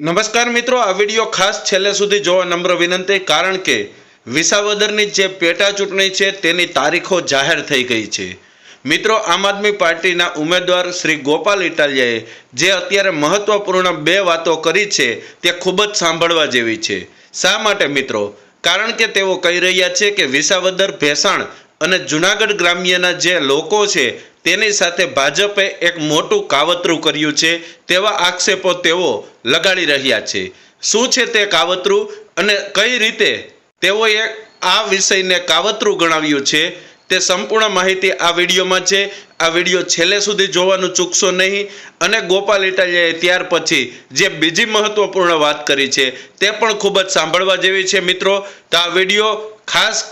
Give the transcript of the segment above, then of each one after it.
નમસ્કાર મિત્રો, આ વીડિયો ખાસ છેલ્લે સુધી જોવા નમ્ર વિનંતી, કારણ કે વિસાવદરની જે પેટા ચૂંટણી છે તેની તારીખો જાહેર થઈ ગઈ છે. મિત્રો, આમ આદમી પાર્ટીના ઉમેદવાર શ્રી ગોપાલ ઇટાલિયાએ જે અત્યારે મહત્વપૂર્ણ બે વાતો કરી છે તે ખૂબ જ સાંભળવા જેવી છે. શા માટે મિત્રો? કારણ કે તેઓ કહી રહ્યા છે કે વિસાવદર ભેસાણ અને જુનાગઢ ગ્રામ્યના જે લોકો છે, તેની સાથે ભાજપે એક મોટું કાવતરું કર્યું છે, તેવા આક્ષેપો તેઓ લગાડી રહ્યા છે. શું છે તે કાવતરું? અને કઈ રીતે તેઓએ આ વિષયને કાવતરું ગણાવ્યું છે? તે સંપૂર્ણ માહિતી આ વિડીયોમાં છે. આ વીડિયો છેલ્લે સુધી જોવાનું ચૂકશો નહીં. અને ગોપાલ ઇટાલિયાએ ત્યાર પછી જે બીજી મહત્વપૂર્ણ વાત કરી છે, તે પણ ખૂબ જ સાંભળવા જેવી છે મિત્રો. તો આ વીડિયો ખાસ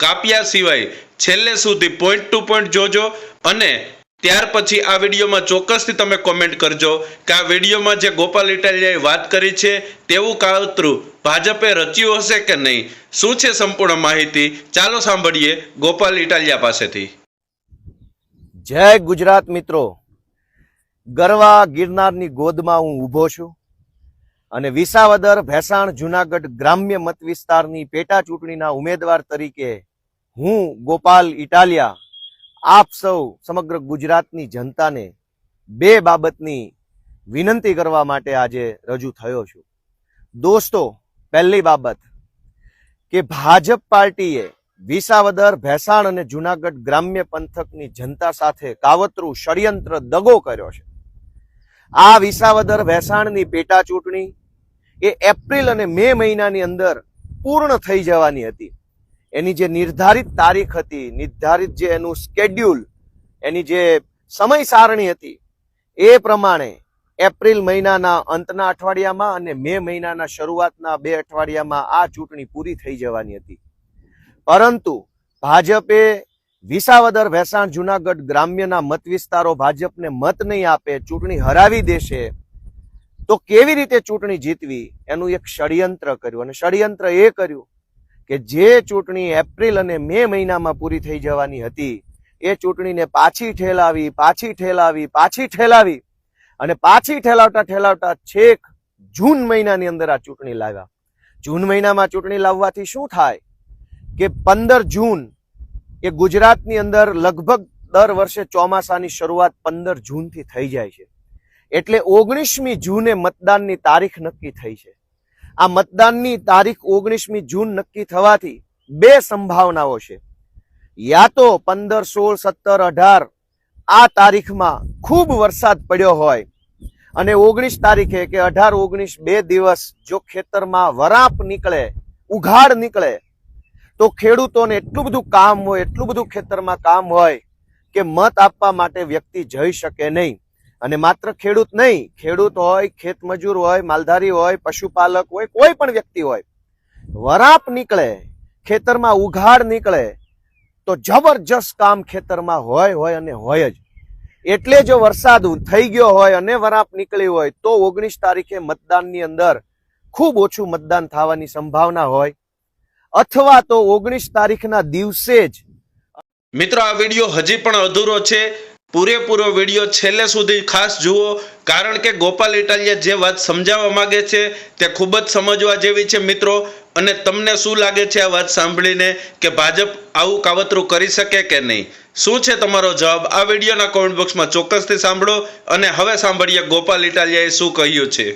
કાપ્યા સિવાય છેલ્લે સુધી પોઈન્ટ ટુ પોઈન્ટ જોજો અને ત્યાર પછી આ વિડીયોમાં ચોક્કસથી તમે કોમેન્ટ કરજો કે આ વિડીયોમાં જે ગોપાલ ઇટાલિયાએ વાત કરી છે તેવું કાવતરું ભાજપે રચ્યું હશે કે નહીં? શું છે સંપૂર્ણ માહિતી? ચાલો સાંભળીએ ગોપાલ ઇટાલિયા પાસેથી. જય ગુજરાત મિત્રો. ગરવા ગિરનારની ગોદમાં હું ઊભો છું. અને વિસાવદર, ભેસાણ, જુનાગઢ ગ્રામ્ય મત વિસ્તારની પેટા ચૂંટણીના ઉમેદવાર તરીકે હું, ગોપાલ ઇટાલિયા, આપ સૌ સમગ્ર ગુજરાતની જનતાને બે બાબતની વિનંતી કરવા માટે આજે રજૂ થયો છું. દોસ્તો, પહેલી બાબત કે ભાજપ પાર્ટીએ વિસાવદર, ભેસાણ અને જુનાગઢ ગ્રામ્ય પંથકની જનતા સાથે કાવતરું ષડયંત્ર દગો કર્યો છે. આ વિસાવદર, ભેસાણની પેટા ચૂંટણી એ એપ્રિલ અને મે મહિનાની અંદર પૂર્ણ થઈ જવાની હતી. એની જે નિર્ધારિત તારીખ હતી, નિર્ધારિત જે એનું સ્કેડ્યુલ એની જે સમય સારણી હતી, એ પ્રમાણે એપ્રિલ મહિનાના અંતના અઠવાડિયામાં અને મે મહિનાના શરૂઆતના બે અઠવાડિયામાં આ ચૂંટણી પૂરી થઈ જવાની હતી. પરંતુ ભાજપે વિસાવદર ભેસાણ જુનાગઢ ગ્રામ્યના મત વિસ્તારો ભાજપને મત નહીં આપે, ચૂંટણી હરાવી દેશે તો કેવી રીતે ચૂંટણી જીતવી? એનું એક ષડયંત્ર કર્યું અને ષડયંત્ર એ કર્યું કે જે ચૂંટણી એપ્રિલ અને મે મહિનામાં પૂરી થઈ જવાની હતી, એ ચૂંટણીને પાછી ઠેલાવી પાછી ઠેલાવી પાછી ઠેલાવી અને પાછી ઠેલાવતા ઠેલાવતા છેક જૂન મહિનાની અંદર આ ચૂંટણી લાવ્યા. જૂન મહિનામાં ચૂંટણી લાવવાથી શું થાય કે પંદર જૂન એ ગુજરાતની અંદર લગભગ દર વર્ષે ચોમાસાની શરૂઆત પંદર જૂનથી થઈ જાય છે. એટલે ઓગણીસમી જૂને મતદાનની તારીખ નક્કી થઈ છે. આ મતદાનની તારીખ ઓગણીસમી જૂન નક્કી થવાથી બે સંભાવનાઓ છે. યા તો પંદર, સોળ, સત્તર, અઢાર આ તારીખમાં ખૂબ વરસાદ પડ્યો હોય અને ઓગણીસ તારીખે કે અઢાર, ઓગણીસ બે દિવસ જો ખેતરમાં વરાપ નીકળે, ઉઘાડ નીકળે, તો ખેડૂતોને એટલું બધું કામ હોય, એટલું બધું ખેતરમાં કામ હોય કે મત આપવા માટે વ્યક્તિ જઈ શકે નહીં. અને માત્ર ખેડૂત નહીં, ખેડૂત હોય ખેતમજૂર હોય, માલધારી હોય, પશુપાલક હોય, કોઈ પણ વ્યક્તિ હોય, વરાપ નીકળે, ખેતરમાં ઉઘાડ નીકળે, તો જબરજસ્ત કામ ખેતરમાં હોય હોય અને હોય જ. એટલે જો વરસાદ થઈ ગયો હોય અને વરાપ નીકળી હોય, તો ઓગણીસ તારીખે મતદાનની અંદર ખૂબ ઓછું મતદાન થવાની સંભાવના હોય. અથવા તો ઓગણીસ તારીખના દિવસે જ મિત્રો, આ વીડિયો હજી પણ અધૂરો છે. પૂરેપૂરો વીડિયો છેલ્લે સુધી ખાસ જુઓ, કારણ કે ગોપાલ ઇટાલિયા જે વાત સમજાવવા માગે છે તે ખૂબ જ સમજવા જેવી છે મિત્રો. અને તમને શું લાગે છે આ વાત સાંભળીને કે ભાજપ આવું કાવતરું કરી શકે કે નહીં? શું છે તમારો જવાબ? આ વિડીયોના કોમેન્ટ બોક્સમાં ચોક્કસથી સાંભળો અને હવે સાંભળીએ ગોપાલ ઇટાલિયાએ શું કહ્યું છે.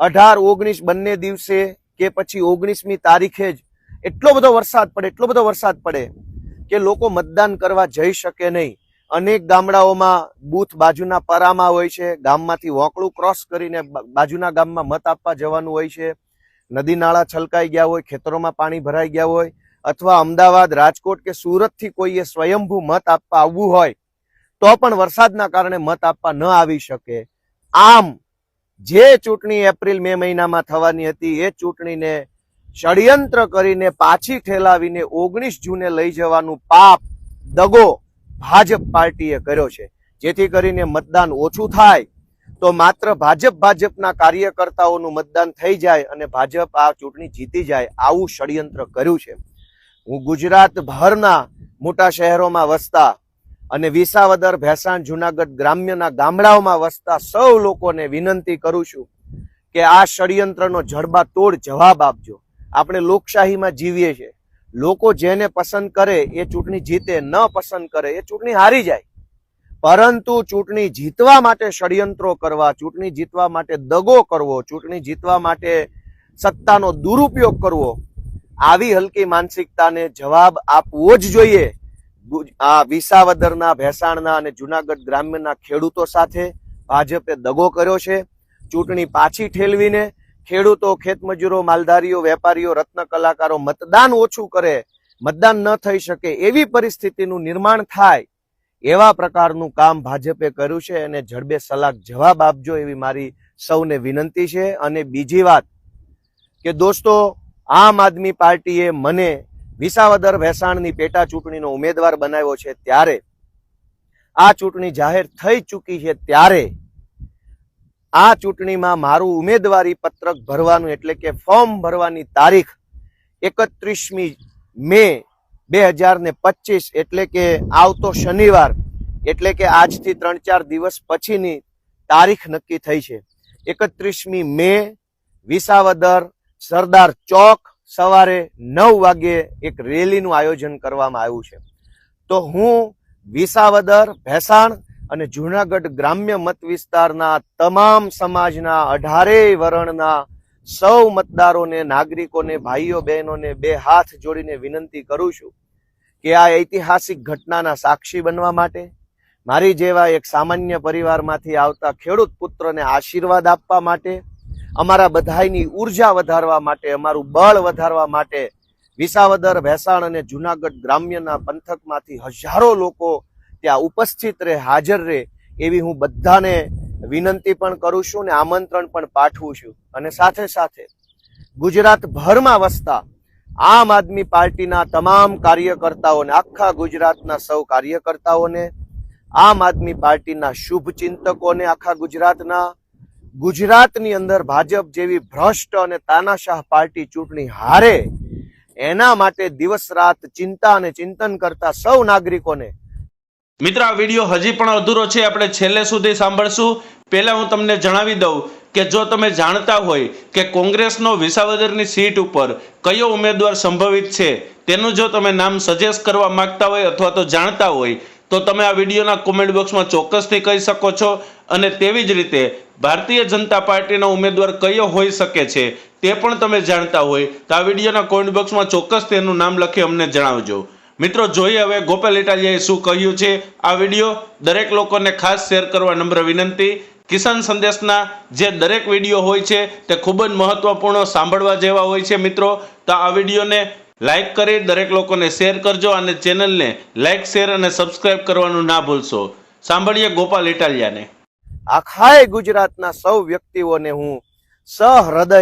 અઢાર, ઓગણીસ બંને દિવસે કે પછી ઓગણીસમી તારીખે જ એટલો બધો વરસાદ પડે, એટલો બધો વરસાદ પડે કે લોકો મતદાન કરવા જઈ શકે નહીં. અનેક ગામડાઓમાં બૂથ બાજુના પરામાં હોય છે. ગામમાંથી વોકળું ક્રોસ કરીને બાજુના ગામમાં મત આપવા જવાનું હોય છે. નદી નાળા છલકાઈ ગયા હોય, ખેતરોમાં પાણી ભરાઈ ગયા હોય અથવા અમદાવાદ, રાજકોટ કે સુરતથી કોઈએ સ્વયંભૂ મત આપવા આવવું હોય તો પણ વરસાદના કારણે મત આપવા ન આવી શકે. આમ, જે ચૂંટણી એપ્રિલ મે મહિનામાં થવાની હતી, એ ચૂંટણીને ષડયંત્ર કરીને પાછી ઠેલાવીને ઓગણીસ જૂને લઈ જવાનું પાપ, દગો ભાજપ પાર્ટીએ કર્યો છે. જેથી કરીને મતદાન ઓછું થાય તો માત્ર ભાજપ ભાજપના કાર્યકર્તાઓનું મતદાન થઈ જાય અને ભાજપ આ ચૂંટણી જીતી જાય આવું ષડયંત્ર કર્યું છે. હું ગુજરાત ભરના મોટા શહેરોમાં વસતા અને વિસાવદર, ભેસાણ, જુનાગઢ ગ્રામ્યના ગામડાઓમાં વસતા સૌ લોકોને વિનંતી કરું છું કે આ ષડયંત્રનો જડબાતોડ જવાબ આપજો. આપણે લોકશાહીમાં જીવીએ છીએ. લોકો જેને પસંદ કરે એ ચૂંટણી જીતે, ન પસંદ કરે એ ચૂંટણી હારી જાય. પરંતુ ચૂંટણી જીતવા માટે ષડયંત્રો કરવા, ચૂંટણી જીતવા માટે દગો કરવો, ચૂંટણી જીતવા માટે સત્તાનો દુરુપયોગ કરવો, આવી હલકી માનસિકતાને જવાબ આપવો જ જોઈએ. આ વિસાવદરના, ભેસાણના અને જુનાગઢ ગ્રામ્યના ખેડૂતો સાથે ભાજપે દગો કર્યો છે. ચૂંટણી પાછી ઠેલવીને ખેડૂતો, ખેતમજૂરો, માલધારીઓ, વેપારીઓ, રત્ન કલાકારો મતદાન ઓછું કરે, મતદાન ન થઈ શકે એવી પરિસ્થિતિનું નિર્માણ થાય, એવા પ્રકારનું કામ ભાજપે કર્યું છે અને જડબે સલાક જવાબ આપજો એવી મારી સૌને વિનંતી છે. અને બીજી વાત કે દોસ્તો, આમ આદમી પાર્ટીએ મને વિસાવદર વેસાણની પેટા ચૂંટણીનો ઉમેદવાર બનાવ્યો છે ત્યારે, આ ચૂંટણી જાહેર થઈ ચૂકી છે ત્યારે આ ચૂંટણીમાં મારું ઉમેદવારી પત્રક ભરવાનું એટલે કે ફોર્મ ભરવાની તારીખ એકત્રીસમી મે બે હજાર ને પચીસ એટલે કે આવતો શનિવાર એટલે કે આજથી ત્રણ ચાર દિવસ પછીની તારીખ નક્કી થઈ છે. એકત્રીસમી મે વિસાવદર સરદાર ચોક સવારે નવ વાગ્યે એક રેલીનું આયોજન કરવામાં આવ્યું છે. તો હું વિસાવદર, ભેસાણ અને જુનાગઢ ગ્રામ્ય મત વિસ્તારના તમામ સમાજના અઢારેય વર્ણના સૌ મતદારોને, નાગરિકોને, ભાઈઓ, બહેનોને બે હાથ જોડીને વિનંતી કરું છું કે આ ઐતિહાસિક ઘટનાના સાક્ષી બનવા માટે, મારી જેવા એક સામાન્ય પરિવારમાંથી આવતા ખેડૂત પુત્રને આશીર્વાદ આપવા માટે, અમારા બધાયની ઊર્જા વધારવા માટે, અમારું બળ વધારવા માટે વિસાવદર, ભેસાણ અને જુનાગઢ ગ્રામ્યના પંથકમાંથી હજારો લોકો ત્યાં ઉપસ્થિત રહે, હાજર રહે, એવી હું બધાને વિનંતી પણ કરું છું ને આમંત્રણ પણ પાઠવું છું. અને સાથે સાથે ગુજરાતભરમાં વસતા આમ આદમી પાર્ટીના તમામ કાર્યકર્તાઓને, આખા ગુજરાતના સૌ કાર્યકર્તાઓને, આમ આદમી પાર્ટીના શુભ ચિંતકોને આખા ગુજરાતના, ગુજરાતની અંદર ભાજપ જેવી ભ્રષ્ટ અને તાનાશાહ પાર્ટી ચૂંટણી હારે, એના માટે દિવસ રાત ચિંતા અને ચિંતન કરતા સૌ નાગરિકોને મિત્ર, આ વીડિયો હજી પણ અધૂરો છે, આપણે છેલ્લે સુધી સાંભળશું. પહેલા હું તમને જણાવી દઉં કે જો તમે જાણતા હોય કે કોંગ્રેસનો વિસાવદરની સીટ ઉપર કયો ઉમેદવાર સંભવિત છે, તેનું જો તમે નામ સજેસ્ટ કરવા માંગતા હોય અથવા તો જાણતા હોય, તો તમે આ વિડીયોના કોમેન્ટ બોક્સમાં ચોક્કસથી કહી શકો છો. અને તેવી જ રીતે ભારતીય જનતા પાર્ટીનો ઉમેદવાર કયો હોઈ શકે છે, તે પણ તમે જાણતા હોય, તો આ વિડીયોના કોમેન્ટ બોક્સમાં ચોક્કસ તેનું નામ લખી અમને જણાવજો. મિત્રો, જોઈએ હવે ગોપાલ ઇટાલિયાએ શું કહ્યું છે આ વીડિયો. દરેક લોકોને ખાસ શેર કરવા નમ્ર વિનંતી. કિસાન સંદેશના જે દરેક વીડિયો હોય છે તે ખૂબ જ મહત્વપૂર્ણ સાંભળવા જેવા હોય છે મિત્રો. તો આ વિડીયોને લાઇક કરી દરેક લોકોને શેર કરજો અને ચેનલને લાઇક શેર અને સબસ્ક્રાઇબ કરવાનું ના ભૂલશો. સાંભળીએ ગોપાલ ઇટાલિયાને. આખાય ગુજરાતના સૌ વ્યક્તિઓને હું સહૃદય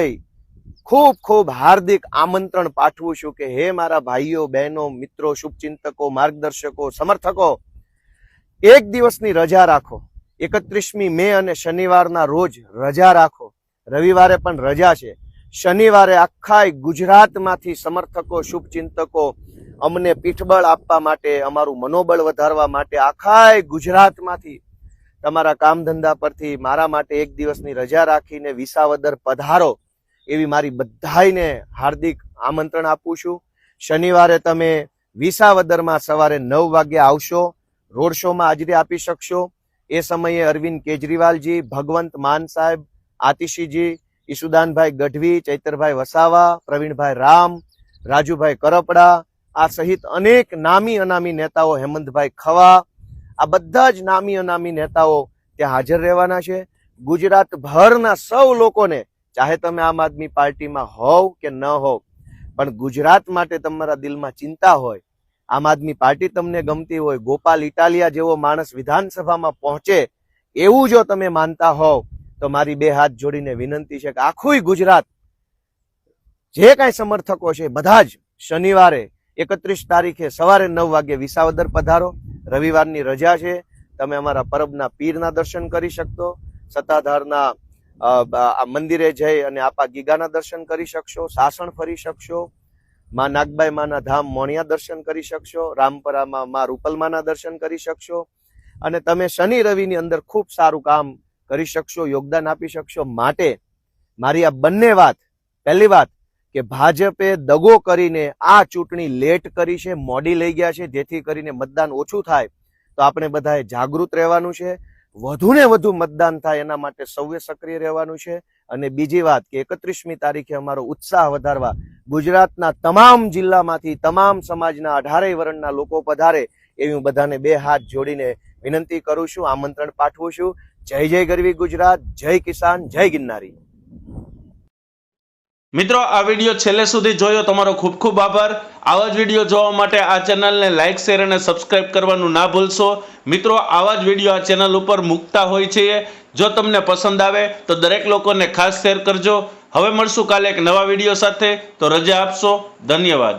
ખૂબ ખૂબ હાર્દિક આમંત્રણ પાઠવું છું કે હે મારા ભાઈઓ, બહેનો, મિત્રો, શુભચિંતકો, માર્ગદર્શકો, સમર્થકો, એક દિવસની રજા રાખો. એકત્રીસમી મે અને શનિવારના રોજ રજા રાખો. રવિવારે પણ રજા છે. શનિવારે આખાય ગુજરાતમાંથી સમર્થકો, શુભચિંતકો અમને પીઠબળ આપવા માટે, અમારું મનોબળ વધારવા માટે આખાય ગુજરાતમાંથી તમારા કામ ધંધા પરથી મારા માટે એક દિવસની રજા રાખીને વિસાવદર પધારો. એવી મારી બધાઈને હાર્દિક આમંત્રણ આપું છું. શનિવારે તમે વિસાવદરમાં સવારે નવ વાગે આવશો, રોડ શોમાં હાજરી આપી શકશો. એ સમયે અરવિંદ કેજરીવાલજી, ભગવંત માન સાહેબ, આતિશીજી, ઈસુદાનભાઈ ગઢવી, ચૈતરભાઈ વસાવા, પ્રવીણભાઈ રામ, રાજુભાઈ કરપડા, આ સહિત અનેક નામી અનામી નેતાઓ હેમંતભાઈ ખવા, આ બધા જ નામી અનામી નેતાઓ ત્યાં હાજર રહેવાના છે. ગુજરાતભરના સૌ લોકોને ચાહે તમે આમ આદમી પાર્ટીમાં હોવ કે ન હોવ, પણ ગુજરાત માટે તમારા દિલમાં ચિંતા હોય, આમ આદમી પાર્ટી તમને ગમતી હોય, ગોપાલ ઇટાલિયા જેવો માણસ વિધાનસભામાં પહોંચે, એવું જો તમે માનતા હોવ, તો મારી બે હાથ જોડીને વિનંતી છે કે આખું ગુજરાત, જે કાંઈ સમર્થકો છે, બધા જ શનિવારે એકત્રીસ તારીખે સવારે નવ વાગે વિસાવદર પધારો, રવિવારની રજા છે, તમે અમારા પરબના પીરના દર્શન કરી શકશો સત્તાધારના આ મંદિરે જઈ અને આપા ગીગાના દર્શન કરી શકશો, સાસણ ફરી શકશો, માં નાગબાઈ માના ધામ મોણિયા દર્શન કરી શકશો, રામપરામાં માં રૂપલમાના દર્શન કરી શકશો અને તમે શનિ રવિની અંદર ખૂબ સારું કામ કરી શકશો, યોગદાન આપી શકશો. માટે મારી આ બંને વાત, પહેલી વાત કે ભાજપે દગો કરીને આ ચૂંટણી લેટ કરી છે, મોડી લઈ ગયા છે, જેથી કરીને મતદાન ઓછું થાય. તો આપણે બધાએ જાગૃત રહેવાનું છે. વધુ ને વધુ મતદાન થાય એના માટે સૌએ સક્રિય રહેવાનું છે. અને બીજી વાત કે એકત્રીસમી તારીખે અમારો ઉત્સાહ વધારવા ગુજરાતના તમામ જિલ્લામાંથી તમામ સમાજના અઢારેય વર્ણના લોકો પધારે એવી હું બધાને બે હાથ જોડીને વિનંતી કરું છું, આમંત્રણ પાઠવું છું. જય જય ગરવી ગુજરાત, જય કિસાન, જય ગિરનારી. મિત્રો, આ વીડિયો છેલ્લે સુધી જોયો તમારો ખૂબ ખૂબ આભાર. આવા જ વીડિયો જોવા માટે આ ચેનલને લાઇક શેર અને સબસ્ક્રાઇબ કરવાનું ના ભૂલશો. મિત્રો, આવા જ વીડિયો આ ચેનલ ઉપર મૂકતા હોય છે જો તમને પસંદ આવે તો દરેક લોકોને ખાસ શેર કરજો. હવે મળશું કાલે એક નવા વીડિયો સાથે. તો રજા આપશો. ધન્યવાદ.